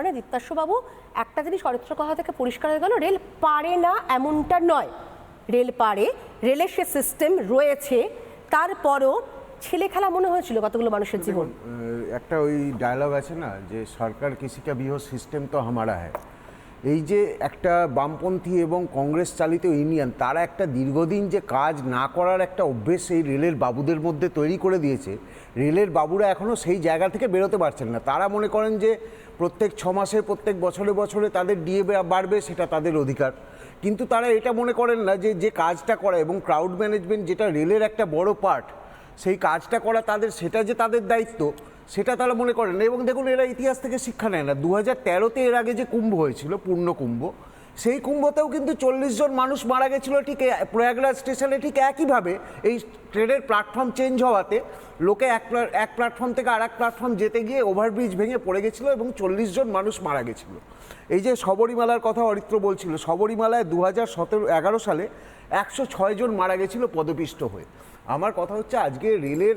মানে দীপ্তাশ্ববাবু একটা জিনিস অরিত্র কথা থেকে পরিষ্কার হয়ে গেল, রেল পারে না এমনটা নয়। রেল পারে, রেলের সে সিস্টেম রয়েছে, তারপরও ছেলে খেলা মনে হয়েছিল কতগুলো মানুষের জীবন? একটা ওই ডায়লগ আছে না, যে সরকার কিসি কা বিহ সিস্টেম তো হামারা হ্যায়। এই যে একটা বামপন্থী এবং কংগ্রেস চালিত ইউনিয়ন, তারা একটা দীর্ঘদিন যে কাজ না করার একটা অভ্যেস এই রেলের বাবুদের মধ্যে তৈরি করে দিয়েছে, রেলের বাবুরা এখনও সেই জায়গা থেকে বেরোতে পারছেন না। তারা মনে করেন যে প্রত্যেক ছ মাসে, প্রত্যেক বছরে বছরে তাদের ডিএ বাড়বে, সেটা তাদের অধিকার। কিন্তু তারা এটা মনে করেন না যে যে কাজটা করা এবং ক্রাউড ম্যানেজমেন্ট যেটা রেলের একটা বড় পার্ট সেই কাজটা করা তাদের, সেটা যে তাদের দায়িত্ব, সেটা তারা মনে করেন না। এবং দেখুন, এরা ইতিহাস থেকে শিক্ষা নেয় না। দু হাজার তেরোতে এর আগে যে কুম্ভ হয়েছিল, পূর্ণ কুম্ভ সেই কুম্ভতেও কিন্তু চল্লিশ জন মানুষ মারা গেছিল, ঠিক প্রয়াগরাজ স্টেশনে ঠিক একইভাবে এই ট্রেনের প্ল্যাটফর্ম চেঞ্জ হওয়াতে লোকে এক এক প্ল্যাটফর্ম থেকে আর এক প্ল্যাটফর্ম যেতে গিয়ে ওভারব্রিজ ভেঙে পড়ে গেছিল এবং চল্লিশ জন মানুষ মারা গেছিল। এই যে সবরীমালার কথা অরিত্র বলছিল সবরীমালায় দু হাজার সতেরো, এগারো সালে একশো ছয় জন মারা গেছিল পদপিষ্ট হয়ে। আমার কথা হচ্ছে আজকে রেলের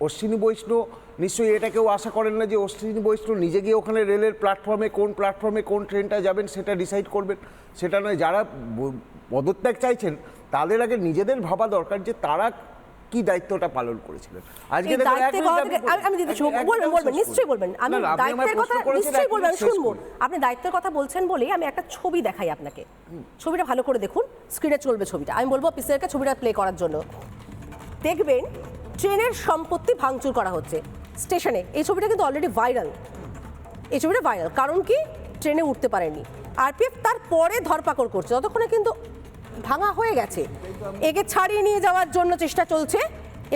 অশ্বিনী বৈষ্ণব নিশ্চয়ই এটা কেউ আশা করেন না যে অশ্বিনী বৈষ্ণব নিজে গিয়ে ওখানে রেলের প্ল্যাটফর্মে কোন প্ল্যাটফর্মে কোন ট্রেনটা যাবেন সেটা ডিসাইড করবেন। সেটা নয় যারা পদত্যাগ চাইছেন তাদের আগে নিজেদের ভাবা দরকার যে তারা কি দায়িত্বটা পালন করেছিলেন। আজকে আমি- বলবেন নিশ্চয়ই বলবেন। আমি দায়িত্বের কথা নিশ্চয়ই বলবেন শুনব। আপনি দায়িত্বের কথা বলছেন বলেই আমি একটা ছবি দেখাই আপনাকে। ছবিটা ভালো করে দেখুন স্ক্রিনে চলবে ছবিটা। আমি বলব অফিসারকে ছবিটা প্লে করার জন্য। দেখবেন ট্রেনের সম্পত্তি ভাঙচুর করা হচ্ছে। স্টেশনে। এই ছবিটা কিন্তু অলরেডি ভাইরাল এই ছবিটা ভাইরাল কারণ কি? ট্রেনে উঠতে পারেনি। আরপিএফ তারপরে ধরপাকড় করছে। ততক্ষণে কিন্তু ভাঙা হয়ে গেছে। একে ছাড়িয়ে নিয়ে যাওয়ার জন্য চেষ্টা চলছে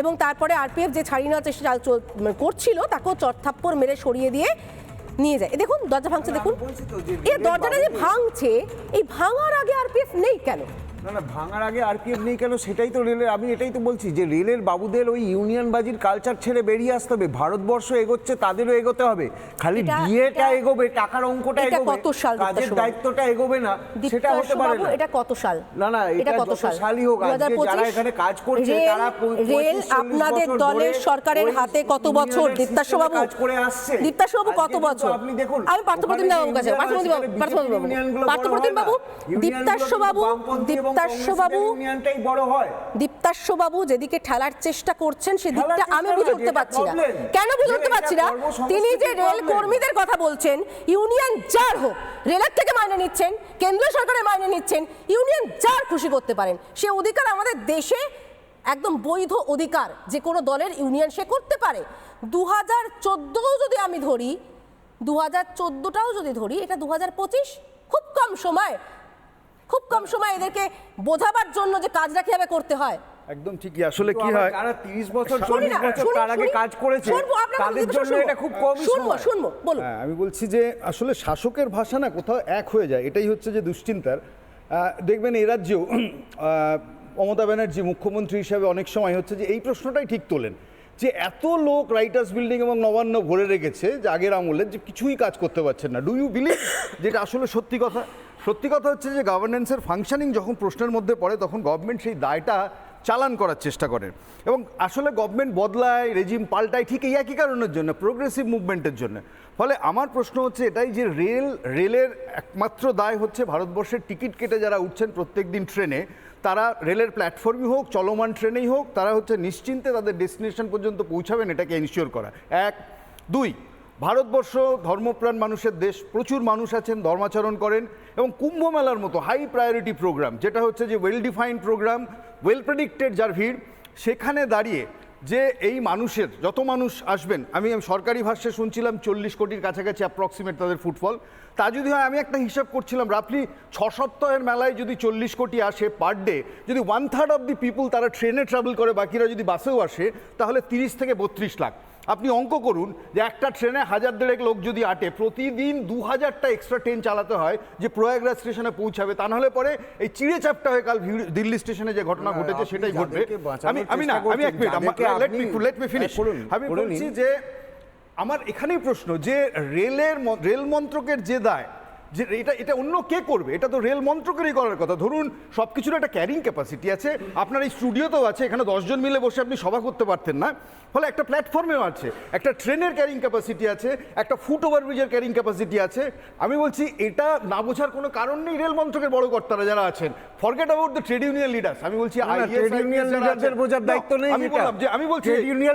এবং তারপরে আরপিএফ যে ছাড়িয়ে নেওয়ার চেষ্টা মানে করছিল তাকেও চটথাপ্পড় মেরে সরিয়ে দিয়ে নিয়ে যায়। দেখুন দরজা ভাঙছে দেখুন। এই দরজাটা যে ভাঙছে এই ভাঙার আগে আরপিএফ নেই কেন? না না ভাঙার আগে আরপিএফ নেই কেন? সেটাই তো রেলের আমি এটাই তো বলছি যে রেলের বাবুদের ওই ইউনিয়নবাজির কালচার ছেড়ে বেরিয়ে আসতে হবে। ভারতবর্ষ এগোচ্ছে তাদেরও এগোতে হবে। খালি বিয়েটা এগোবে টাকার অঙ্কটা এগোবে কাজের দায়িত্বটা এগোবে না সেটা হতে পারে না। এটা কত সাল? না না এটা কত সালই হোক আজকে যারা এখানে কাজ করছে তারা রেল আপনাদের বছর দলের সরকারের হাতে কত বছর? দীপ্তাশু বাবু কাজ করে আসছে। দীপ্তাশু বাবু কত বছর? আপনি দেখুন আমি পার্থপ্রতিম বাবুর কাছে পার্থপ্রতিম বাবু পার্থপ্রতিম। বাবু দীপ্তাশু বাবু বড় হয় যেদিকে ঠেলার চেষ্টা করছেন সেদিকটা আমি বুঝে উঠতে পারছি না। কেন বুঝে উঠতে পারছি না? তিনি যে রেল কর্মীদের কথা বলছেন ইউনিয়ন যার হোক রেলের থেকে মাইনে নিচ্ছেন কেন্দ্রীয় সরকারের মাইনে নিচ্ছেন ইউনিয়ন যার খুশি করতে পারেন সে অধিকার আমাদের দেশে একদম বৈধ অধিকার যে কোনো দলের ইউনিয়ন সে করতে পারে। দু হাজার চোদ্দোও যদি আমি ধরি দু হাজার চোদ্দোটাও যদি ধরি এটা দু হাজার পঁচিশ খুব কম সময় খুব কম সময় এদেরকে বোঝাবার জন্য যে কাজটা কীভাবে করতে হয়। একদম ঠিকই আসলে কি হয়? যারা 30 বছর শুনি 40 বছর তার আগে কাজ করেছে তাদের জন্য এটা খুব কম শুনব সময়। শুনব বলুন। হ্যাঁ আমি বলছি যে আসলে শাসকের ভাষা না কোথাও এক হয়ে যায় এটাই হচ্ছে যে দুশ্চিন্তার। দেখবেন এ রাজ্যেও মমতা ব্যানার্জি মুখ্যমন্ত্রী হিসাবে অনেক সময় হচ্ছে যে এই প্রশ্নটাই ঠিক তোলেন যে এত লোক রাইটার্স বিল্ডিং এবং নবান্ন ভরে রেখেছে যে আগের আমলের যে কিছুই কাজ করতে পারছেন না। ডু ইউ বিলিভ যেটা আসলে সত্যি কথা? সত্যি কথা হচ্ছে যে গভর্নেন্সের ফাংশনিং যখন প্রশ্নের মধ্যে পড়ে, তখন গভর্নমেন্ট সেই দায়টা চালান করার চেষ্টা করে। এবং আসলে গভর্নমেন্ট বদলায় রেজিম পাল্টায় ঠিক এই একই কারণের জন্য প্রোগ্রেসিভ মুভমেন্টের জন্য। ফলে আমার প্রশ্ন হচ্ছে এটাই যে রেল, রেলের একমাত্র দায় হচ্ছে ভারতবর্ষের টিকিট কেটে যারা উঠছেন প্রত্যেক দিন ট্রেনে, তারা রেলের প্ল্যাটফর্মই হোক, চলমান ট্রেনেই হোক, তারা হচ্ছে নিশ্চিন্তে তাদের ডেস্টিনেশন পর্যন্ত পৌঁছাবেন, এটাকে এনশিওর করা। এক, দুই ভারতবর্ষ ধর্মপ্রাণ মানুষের দেশ, প্রচুর মানুষ আছেন, ধর্মাচরণ করেন এবং কুম্ভ মেলার মতো হাই প্রায়োরিটি প্রোগ্রাম যেটা হচ্ছে যে well defined program well predicted যার ভিড়, সেখানে দাঁড়িয়ে যে এই মানুষের, যত মানুষ আসবেন, আমি সরকারি ভাষ্যে শুনছিলাম চল্লিশ কোটির কাছাকাছি অ্যাপ্রক্সিমেট তাদের ফুটফল তা যদি হয় আমি একটা হিসাব করছিলাম রাফলি ছ সপ্তাহের মেলায় যদি চল্লিশ কোটি আসে পার ডে যদি one third of the people তারা ট্রেনে ট্রাভেল করে, বাকিরা যদি বাসেও আসে, তাহলে তিরিশ থেকে বত্রিশ লাখ। আপনি অঙ্ক করুন যে একটা ট্রেনে হাজার দেড়েক লোক যদি আটে প্রতিদিন দু হাজারটা এক্সট্রা ট্রেন চালাতে হয় যে প্রয়াগরাজ স্টেশনে পৌঁছাবে। তা নাহলে পরে এই চিড়ে চাপটা হয়ে কাল দিল্লি স্টেশনে যে ঘটনা ঘটেছে সেটাই ঘটবে। আমি আমি না আমি এক মিনিট আমাকে let me let me finish করুন, আমি বলছি যে আমার এখানেই প্রশ্ন যে রেলের রেল মন্ত্রকের যে দায় যে এটা এটা অন্য কে করবে? এটা তো রেল মন্ত্রকেরই করার কথা। ধরুন সব কিছুর একটা ক্যারিং ক্যাপাসিটি আছে আপনার এই স্টুডিওতেও আছে এখানে দশজন মিলে বসে আপনি সভা করতে পারতেন না। ফলে একটা প্ল্যাটফর্মেও আছে একটা ট্রেনের ক্যারিং ক্যাপাসিটি আছে একটা ফুট ওভার ব্রিজের ক্যারিং ক্যাপাসিটি আছে। আমি বলছি এটা না বোঝার কোনো কারণ নেই রেল মন্ত্রকের বড় কর্তারা যারা আছেন। Forget about the trade union leaders আমি বলছি না, IAS, trade union যারা বোঝার দায়িত্ব নেই আমি। বললাম যে আমি বলছি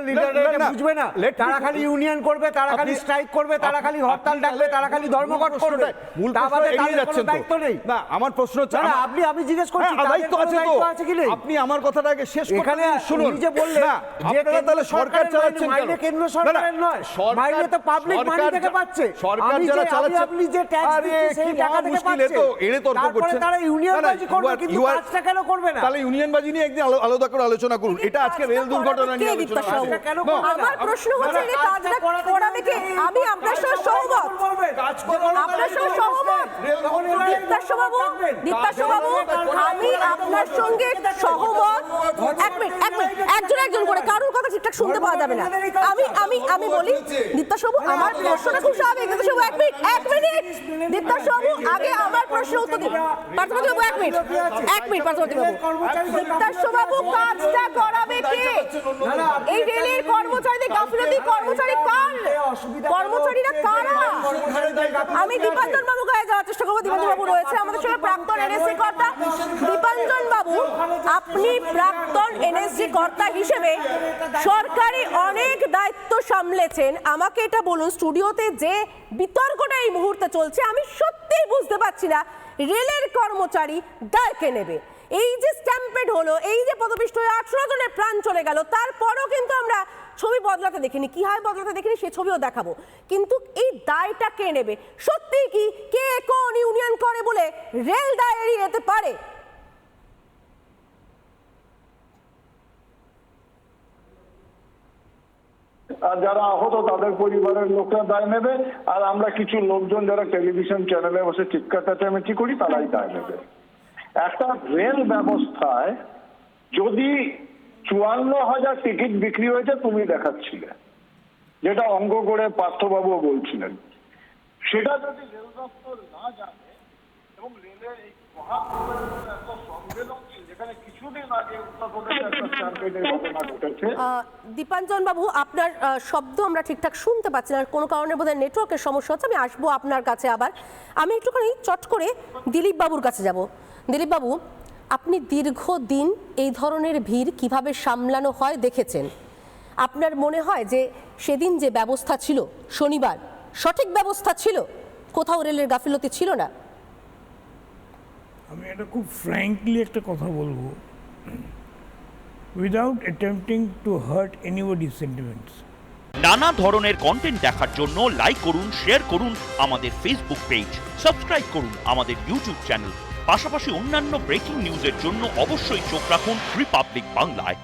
leaderরা এটা বুঝবে না। তারা খালি ইউনিয়ন করবে তারা খালি স্ট্রাইক করবে তারা খালি হরতাল ডাকবে তারা খালি ধর্মঘট করবে। এড়িয়ে যাচ্ছেন তো। না আমার প্রশ্ন হচ্ছে আপনি আমি জিজ্ঞেস করছি হ্যাঁ, দায়িত্ব আছে তো? আপনি আমার কথাটা আগে শেষ দিন, শুনুন। যে বললেন আপনারা তাহলে সরকার চালাচ্ছেন কেন? কেন্দ্র সরকারের নয়। মাইনে তো পাবলিক মানি থেকে পাচ্ছে। সরকার যারা চালাচ্ছে আপনি যে ট্যাক্স আরে দিচ্ছি সেই টাকা থেকে পাচ্ছে তো এড়ে তর্ক করছেন। তারা ইউনিয়নবাজি না, না, করবে কিন্তু কাজটা কেন করবে না? তাহলে ইউনিয়নবাজি নিয়ে একদিন আলাদা করে আলোচনা করুন। এটা আজকে রেল দুর্ঘটনা নিয়ে আলোচনা কেন? আমার প্রশ্ন হচ্ছে যে কাজটা করাবে কে? আমি আপনার সহমত। কাজ আপনার সহমত দীপ্তাশবাবু দীপ্তাশবাবু আমি আপনার সঙ্গে সহমত এক মিনিট এক মিনিট একজন একজন করে কারোর কথা ঠিকঠাক শুনতে পাওয়া যাবে না আমি আমি আমি বলি দীপ্তাশবাবু আমার প্রশ্নটা খুব স্বাভাবিক দীপ্তাশবাবু এক মিনিট এক মিনিট দীপ্তাশবাবু আগে আমার প্রশ্নের উত্তর দিন পার্থপতি এক মিনিট এক মিনিট পার্থপতি বাবু কাজটা করাবে কে এই রেলের কর্মচারীদের গাফিলতি কর্মচারী কার কর্মচারীরা কারা আমি দীপাঞ্জন বাবু গায়ে যাওয়ার চেষ্টা করব। দীপাঞ্জন বাবু রয়েছে আমাদের সঙ্গে প্রাক্তন এনএসসি কর্তা। দীপাঞ্জন বাবু আপনি প্রাক্তন এনএসসি কর্তা হিসেবে সরকারি অনেক দায়িত্ব সামলেছেন। আমাকে এটা বলুন স্টুডিওতে যে বিতর্কটা এই মুহূর্তে চলছে আমি সত্যিই বুঝতে পারছি না। রেলের কর্মচারী দায় কে নেবে? এই যে স্ট্যাম্পেড হলো, এই যে পদপিষ্ট হয়ে আঠারো জনের প্রাণ চলে গেল, তারপরও কিন্তু আমরা ছবি বদলাতে দেখিনি। কি হয় বদলাতে দেখিনি, সে ছবিও দেখাবো। কিন্তু এই দায়টা কে নেবে? সত্যি কি কে কোন ইউনিয়ন করে বলে রেল দায় এড়িয়ে যেতে পারে? আর যারা আহত, তাদের পরিবারের লোকরা দায় নেবে। আর আমরা কিছু লোকজন যারা টেলিভিশন চ্যানেলে বসে চিৎকার চেঁচামেচি করি, তারাই দায় নেবে। একটা রেল ব্যবস্থায় যদি চুয়ান্ন হাজার টিকিট বিক্রি হয়েছে, তুমি দেখাচ্ছিলে। যেটা অঙ্গ করে পার্থবাবু বলছিলেন। সেটা যদি রেল দপ্তর না জানে, এবং রেলের এই মহাপ্রবেশ এত সংবেদনশীল ঘটনা ঘটেছে আহ, দীপাঞ্জন বাবু আপনার শব্দ আমরা ঠিকঠাক শুনতে পাচ্ছি না কোনো কারণে বোধহয় নেটওয়ার্কের সমস্যা হচ্ছে আমি আসব আপনার কাছে আবার। আমি একটুখানি চট করে দিলীপ বাবুর কাছে যাব। দিলীপ বাবু আপনি দীর্ঘদিন এই ধরনের ভিড় কীভাবে সামলানো হয় দেখেছেন? আপনার মনে হয় যে সেদিন যে ব্যবস্থা ছিল শনিবার সঠিক ব্যবস্থা ছিল? কোথাও রেলের গাফিলতি ছিল না? আমি এটা খুব ফ্র্যাঙ্কলি একটা কথা বলব। Without attempting to hurt anybody sentiments নানা ধরনের কন্টেন্ট দেখার জন্য লাইক করুন শেয়ার করুন আমাদের ফেসবুক পেজ সাবস্ক্রাইব করুন আমাদের ইউটিউব চ্যানেল পাশাপাশি অন্যান্য ব্রেকিং নিউজের জন্য অবশ্যই চোখ রাখুন রিপাবলিক বাংলায়